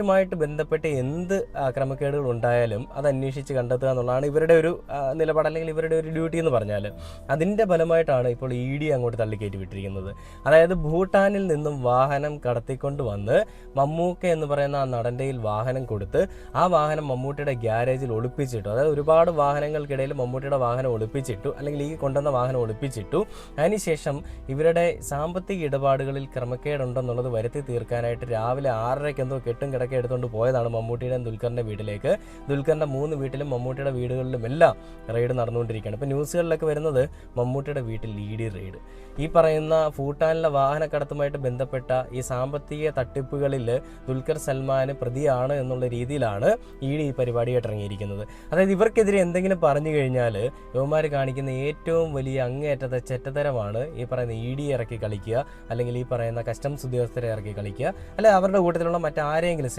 ുമായിട്ട് ബന്ധപ്പെട്ട് എന്ത് ക്രമക്കേടുകൾ ഉണ്ടായാലും അത് അന്വേഷിച്ച് കണ്ടെത്തുക എന്നുള്ളതാണ് ഇവരുടെ ഒരു നിലപാട് അല്ലെങ്കിൽ ഇവരുടെ ഒരു ഡ്യൂട്ടി എന്ന് പറഞ്ഞാൽ അതിന്റെ ഫലമായിട്ടാണ് ഇപ്പോൾ ഇ ഡി അങ്ങോട്ട് തള്ളിക്കയറ്റി വിട്ടിരിക്കുന്നത്. അതായത് ഭൂട്ടാനിൽ നിന്നും വാഹനം കടത്തിക്കൊണ്ട് വന്ന് മമ്മൂക്ക എന്ന് പറയുന്ന ആ നടന്റെയിൽ വാഹനം കൊടുത്ത് ആ വാഹനം മമ്മൂട്ടിയുടെ ഗ്യാരേജിൽ ഒളിപ്പിച്ചിട്ടു. അതായത് ഒരുപാട് വാഹനങ്ങൾക്കിടയിൽ മമ്മൂട്ടിയുടെ വാഹനം ഒളിപ്പിച്ചിട്ടു അല്ലെങ്കിൽ ഈ കൊണ്ടുവന്ന വാഹനം ഒളിപ്പിച്ചിട്ടു. അതിനുശേഷം ഇവരുടെ സാമ്പത്തിക ഇടപാടുകളിൽ ക്രമക്കേടുണ്ടെന്നുള്ളത് വരുത്തി തീർക്കാനായിട്ട് രാവിലെ ആറരയ്ക്ക് എന്തോ കെട്ടും കിടക്കെ എടുത്തുകൊണ്ട് പോയതാണ് മമ്മൂട്ടിയുടെയും ദുൽഖറിന്റെ വീട്ടിലേക്ക്. ദുൽഖറിന്റെ മൂന്ന് വീട്ടിലും മമ്മൂട്ടിയുടെ വീടുകളിലും എല്ലാം റെയ്ഡ് നടന്നുകൊണ്ടിരിക്കുകയാണ്. ഇപ്പോൾ ന്യൂസുകളിലൊക്കെ വരുന്നത് മമ്മൂട്ടിയുടെ വീട്ടിൽ ലീഡി റെയ്ഡ് ഈ പറയുന്ന ഭൂട്ടാനിലെ വാഹനക്കടത്തുമായിട്ട് ബന്ധപ്പെട്ട ഈ സാമ്പത്തിക തട്ടിപ്പുകളിൽ ദുൽഖർ സൽമാൻ പ്രതിയാണ് എന്നുള്ള രീതിയിലാണ് ഈ ഡി ഈ പരിപാടിയായിട്ട് ഇറങ്ങിയിരിക്കുന്നത്. അതായത് ഇവർക്കെതിരെ എന്തെങ്കിലും പറഞ്ഞു കഴിഞ്ഞാൽ യുവമാർ കാണിക്കുന്ന ഏറ്റവും വലിയ അങ്ങേയറ്റത്തെ ചെറ്റത്തരമാണ് ഈ പറയുന്ന ഇ ഡി ഇറക്കി കളിക്കുക അല്ലെങ്കിൽ ഈ പറയുന്ന കസ്റ്റംസ് ഉദ്യോഗസ്ഥരെ ഇറക്കി കളിക്കുക അല്ലെ അവരുടെ കൂട്ടത്തിലുള്ള മറ്റാരെങ്കിലും